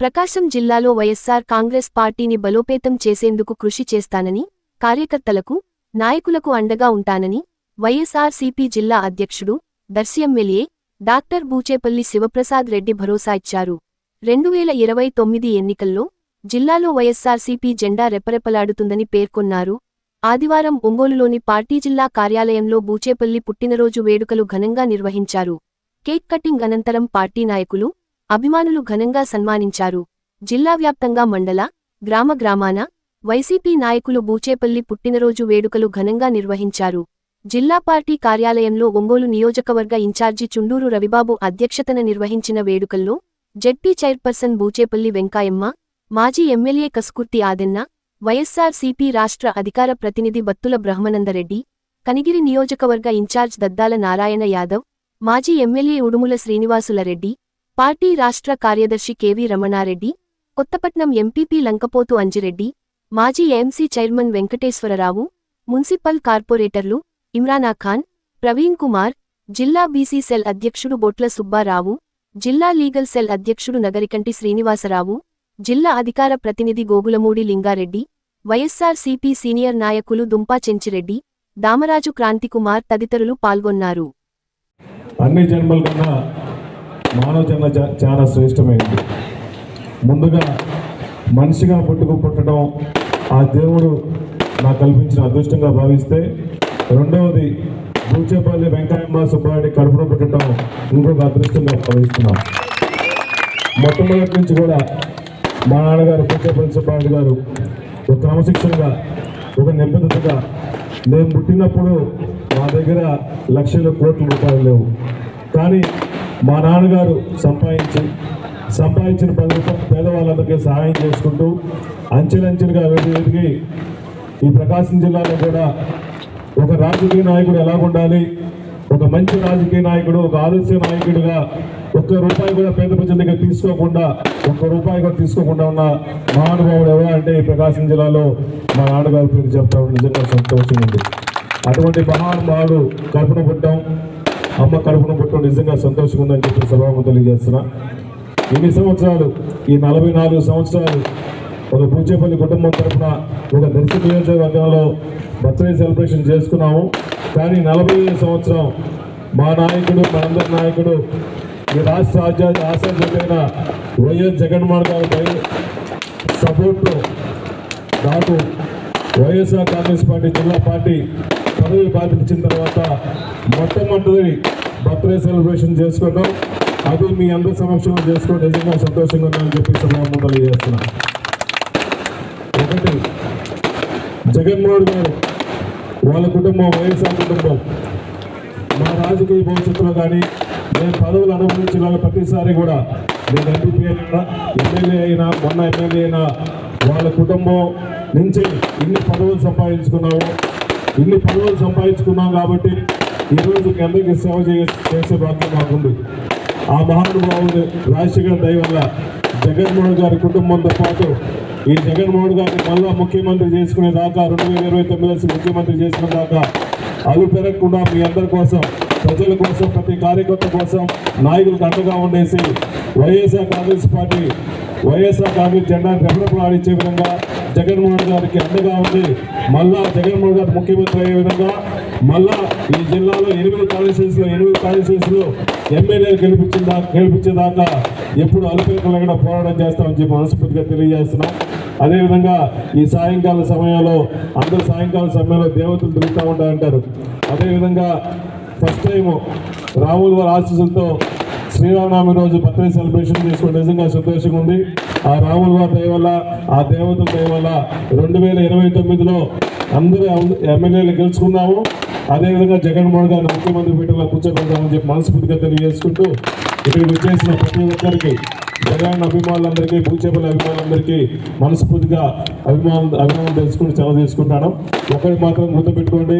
ప్రకాశం జిల్లాలో వైఎస్సార్ కాంగ్రెస్ పార్టీని బలోపేతం చేసేందుకు కృషి చేస్తానని కార్యకర్తలకు నాయకులకు అండగా ఉంటానని వైఎస్ఆర్సీపీ జిల్లా అధ్యక్షుడు దర్శిఎమ్మెల్యే డాక్టర్ బూచేపల్లి శివప్రసాద్ రెడ్డి భరోసా ఇచ్చారు. రెండువేల ఇరవై తొమ్మిది ఎన్నికల్లో జిల్లాలో వైఎస్సార్సీపీ జెండా రెపరెపలాడుతుందని పేర్కొన్నారు. ఆదివారం ఒంగోలులోని పార్టీ జిల్లా కార్యాలయంలో బూచేపల్లి పుట్టినరోజు వేడుకలు ఘనంగా నిర్వహించారు. కేక్ కటింగ్ అనంతరం పార్టీ నాయకులు అభిమానులు ఘనంగా సన్మానించారు. జిల్లా వ్యాప్తంగా మండల గ్రామ గ్రామాన వైసీపీ నాయకులు బూచేపల్లి పుట్టినరోజు వేడుకలు ఘనంగా నిర్వహించారు. జిల్లా పార్టీ కార్యాలయంలో ఒంగోలు నియోజకవర్గ ఇన్ఛార్జి చుండూరు రవిబాబు అధ్యక్షతన నిర్వహించిన వేడుకల్లో జెడ్పీ చైర్పర్సన్ బూచేపల్లి వెంకాయమ్మ మాజీ MLA Kaskurthi Adenna YSR CP రాష్ట్ర అధికార ప్రతినిధి బత్తుల బ్రహ్మనందరెడ్డి కనిగిరి నియోజకవర్గ ఇన్ఛార్జ్ దద్దాల నారాయణ యాదవ్ మాజీ ఎమ్మెల్యే ఉడుముల శ్రీనివాసులరెడ్డి పార్టీ రాష్ట్ర కార్యదర్శి కెవి రమణారెడ్డి కొత్తపట్నం ఎంపీపీ లంకపోతు అంజిరెడ్డి మాజీ ఎంసీ చైర్మన్ వెంకటేశ్వరరావు మున్సిపల్ కార్పొరేటర్లు ఇమ్రానా ఖాన్ ప్రవీణ్ కుమార్ జిల్లా బీసీ సెల్ అధ్యక్షుడు బొట్ల సుబ్బారావు జిల్లా లీగల్ సెల్ అధ్యక్షుడు నగరికంటి శ్రీనివాసరావు జిల్లా అధికార ప్రతినిధి Gogulamudi Lingareddy YSR CP senior నాయకులు దుంపా చెంచిరెడ్డి దామరాజు క్రాంతికుమార్ తదితరులు పాల్గొన్నారు. అన్ని జన్మల కన్నా మానవ జన్మ చాలా శ్రేష్టమైంది. ముందుగా మనిషిగా పుట్టుకు పుట్టడం ఆ దేవుడు నాకు కల్పించిన అదృష్టంగా భావిస్తే రెండవది బూచేపల్లి వెంకయ్యమ్మ సుబ్బారెడ్డి కడుపులో పుట్టడం ఇంకొక అదృష్టంగా భావిస్తున్నాం. మొట్టమొదటి నుంచి కూడా మా నాన్నగారు బూచేపల్లి సుబ్బారెడ్డి గారు ఒక క్రమశిక్షణగా ఒక నిబద్ధతగా నేను పుట్టినప్పుడు మా దగ్గర లక్షల కోట్ల రూపాయలు లేవు. కానీ మా నాన్నగారు సంపాదించి సంపాదించిన పది రూపాయలు పేదవాళ్ళందరికీ సహాయం చేసుకుంటూ అంచెలంచెలుగా ఎదిగి ఈ ప్రకాశం జిల్లాలో కూడా ఒక రాజకీయ నాయకుడు ఎలా ఉండాలి ఒక మంచి రాజకీయ నాయకుడు ఒక ఆదర్శ నాయకుడిగా ఒక్క రూపాయి కూడా పేద ప్రజల దగ్గర తీసుకోకుండా ఒక్క రూపాయి కూడా తీసుకోకుండా ఉన్న మహానుభావుడు ఎవరు అంటే ఈ ప్రకాశం జిల్లాలో మా నాన్నగారి పేరు చెప్తాడు నిజంగా సంతోషం ఉంది. అటువంటి మహానుభావుడు కల్పన పుట్టడం అమ్మ కడుపున పుట్టడం నిజంగా సంతోషంగా ఉందని చెప్పి సభాము తెలియజేస్తున్నా. ఇన్ని సంవత్సరాలు ఈ నలభై నాలుగు సంవత్సరాలు ఒక పూచేపల్లి కుటుంబం తరఫున ఒక దర్శి నియోజకవర్గంలో బర్త్డే సెలబ్రేషన్ చేసుకున్నాము. కానీ నలభై సంవత్సరం మా నాయకుడు మనందరి నాయకుడు ఈ రాష్ట్ర రాజ్యాంగ ఆశాధ్యమైన వైఎస్ జగన్మోహన్ గారి పై నాకు వైఎస్ఆర్ కాంగ్రెస్ పార్టీ జిల్లా పార్టీ పదవి బాధ్యత ఇచ్చిన తర్వాత మొట్టమొదటి బర్త్డే సెలబ్రేషన్ చేసుకోవడం అది మీ అందరి సమక్షంలో చేసుకోవడం నిజంగా సంతోషంగా ఉందని చెప్పి సభాముఖం తెలియజేస్తున్నా. ఒకటి జగన్మోహన్ గారు వాళ్ళ కుటుంబం వైఎస్ఆర్ కుటుంబం. మా రాజకీయ భవిష్యత్తులో కానీ నేను పదవులు అనుభవించిన ప్రతిసారి కూడా నేను ఎంపీ అయినా ఎమ్మెల్యే అయినా మొన్న ఎమ్మెల్యే అయినా వాళ్ళ కుటుంబం నుంచి ఇన్ని పదవులు సంపాదించుకున్నాము ఇన్ని పదవులు సంపాదించుకున్నాం కాబట్టి ఈరోజు మీ అందరికీ సేవ చేసే భాగ్యం మాకుంది. ఆ మహానుభావుడు రాజశేఖర దయ వల్ల జగన్మోహన్ గారి కుటుంబంతో పాటు ఈ జగన్మోహన్ గారిని మళ్ళా ముఖ్యమంత్రి చేసుకునే దాకా రెండు వేల ఇరవై తొమ్మిది ముఖ్యమంత్రి చేసుకునే దాకా అలు పెరగకుండా మీ అందరి కోసం ప్రజల కోసం ప్రతి కార్యకర్త కోసం నాయకులకు అండగా ఉండేసి YSR Congress party YSR Congress జెండాను రెఫరెఫలు విధంగా జగన్మోహన్ గారికి అండగా ఉంది మళ్ళా జగన్మోహన్ గారు ముఖ్యమంత్రి అయ్యే విధంగా మళ్ళా ఈ జిల్లాలో ఎనిమిది కాన్స్టిట్యూన్సీలో ఎనిమిది కాన్స్టిట్యూన్సీలో ఎమ్మెల్యేలు గెలిపించిందా గెలిపించేదాకా ఎప్పుడు అలుపెరకలేకుండా పోరాటం చేస్తామని చెప్పి మనస్ఫూర్తిగా తెలియజేస్తున్నాం. అదేవిధంగా ఈ సాయంకాల సమయంలో అందరూ సాయంకాల సమయంలో దేవతలు తిరుగుతూ ఉంటారంటారు. అదేవిధంగా ఫస్ట్ టైం రాముల వారి ఆశీస్సులతో శ్రీరామనవమి రోజు బర్త్డే సెలబ్రేషన్ చేసుకోవడం నిజంగా సంతోషంగా ఉంది. ఆ రాముల వారి దయ వల్ల ఆ దేవతల దయ వల్ల రెండు వేల ఇరవై తొమ్మిదిలో అందరూ ఎమ్మెల్యేలు గెలుచుకున్నాము. అదేవిధంగా జగన్మోహన్ గారిని ముఖ్యమంత్రి పీఠంలో కూర్చోబెడతామని చెప్పి మనస్ఫూర్తిగా తెలియజేసుకుంటూ ఇక్కడికి వచ్చేసిన ప్రతి ఒక్కరికి జగన్ అభిమానులందరికీ పూచేపల్లి అభిమానులందరికీ మనస్ఫూర్తిగా అభిమానం అభిమానం తెలుసుకుని సెలవు తీసుకుంటాను ఒకటి మాత్రం గుర్తుపెట్టుకోండి